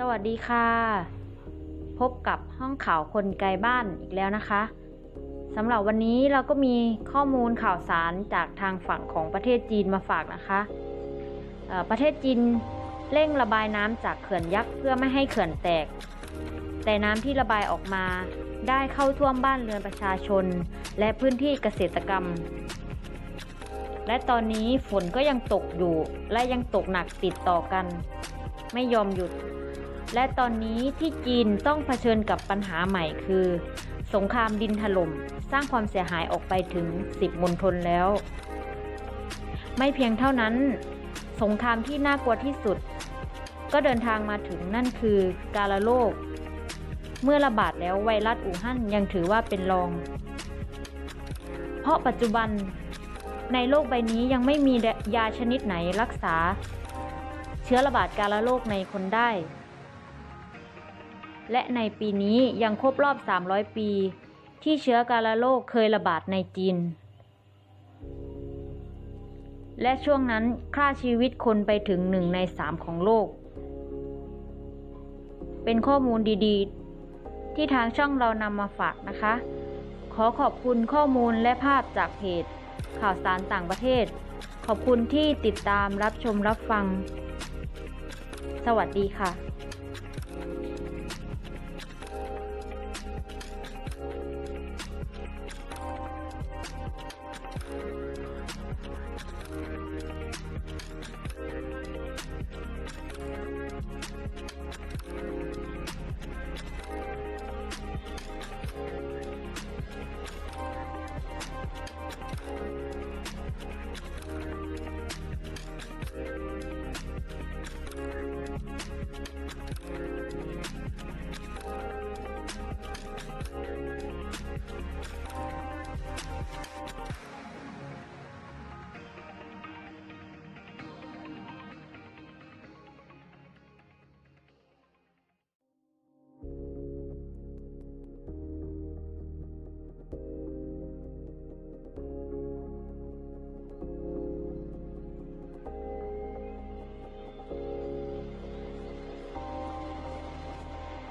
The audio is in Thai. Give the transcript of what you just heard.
สวัสดีค่ะ พบกับห้องข่าวคนไกลบ้านอีกแล้วนะคะสำหรับวันนี้เราก็มีข้อมูลข่าวสารจากทางฝั่งของประเทศจีนมาฝากนะคะประเทศจีนเร่งระบายน้ำจากเขื่อนยักษ์เพื่อไม่ให้เขื่อนแตก แต่น้ำที่ระบายออกมาได้เข้าท่วมบ้านเรือนประชาชน และพื้นที่เกษตรกรรม และตอนนี้ฝนก็ยังตกอยู่และยังตกหนักติดต่อกัน ไม่ยอมหยุด และตอนนี้ที่จีนต้องเผชิญกับปัญหาใหม่คือ สงครามดินถล่ม สร้างความเสียหายออกไปถึง 10มณฑลแล้ว ไม่เพียงเท่านั้น สงครามที่น่ากลัวที่สุด ก็เดินทางมาถึงนั่นคือกาฬโรคเมื่อระบาดแล้วไวรัสอู่ฮั่นยังถือว่าเป็นรอง เพราะปัจจุบันในโลกใบนี้ยังไม่มียาชนิดไหนรักษา เชื้อระบาดกาฬโรคในคนได้ และในปีนี้ยังครบรอบ 300 ปี ที่เชื้อกาฬโรคเคยระบาดในจีน และช่วงนั้นฆ่าชีวิตคนไปถึงหนึ่งในสามของโลก เป็นข้อมูลดีๆ ที่ทางช่องเรานำมาฝากนะคะ ขอขอบคุณข้อมูลและภาพจากเพจข่าวสารต่างประเทศ ขอบคุณที่ติดตามรับชมรับฟัง สวัสดีค่ะ Thank you.